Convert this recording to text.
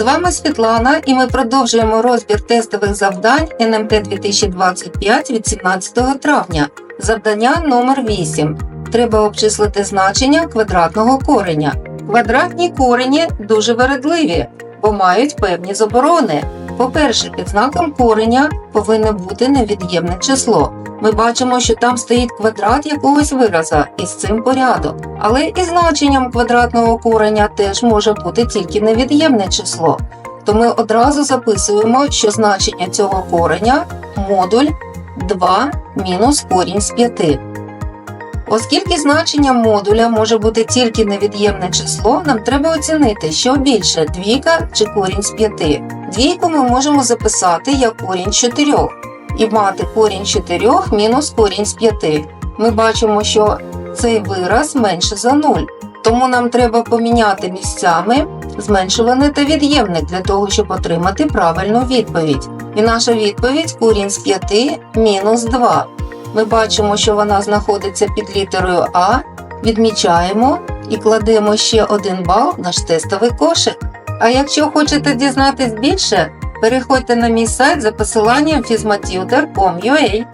З вами Світлана і ми продовжуємо розбір тестових завдань НМТ 2025 від 17 травня. Завдання номер 8. Треба обчислити значення квадратного кореня. Квадратні корені дуже вередливі, бо мають певні заборони. По-перше, під знаком кореня повинне бути невід'ємне число. Ми бачимо, що там стоїть квадрат якогось вираза, і з цим порядок. Але і значенням квадратного кореня теж може бути тільки невід'ємне число. То ми одразу записуємо, що значення цього кореня модуль 2 мінус корінь з 5. Оскільки значення модуля може бути тільки невід'ємне число, нам треба оцінити, що більше двійка чи корінь з 5. Двійку ми можемо записати як корінь з 4 і мати корінь з 4 мінус корінь з 5. Ми бачимо, що цей вираз менше за 0. Тому нам треба поміняти місцями зменшуване та від'ємник для того, щоб отримати правильну відповідь. І наша відповідь корінь з 5 мінус 2. Ми бачимо, що вона знаходиться під літерою А, відмічаємо і кладемо ще один бал в наш тестовий кошик. А якщо хочете дізнатись більше, переходьте на мій сайт за посиланням fizmatutor.com.ua.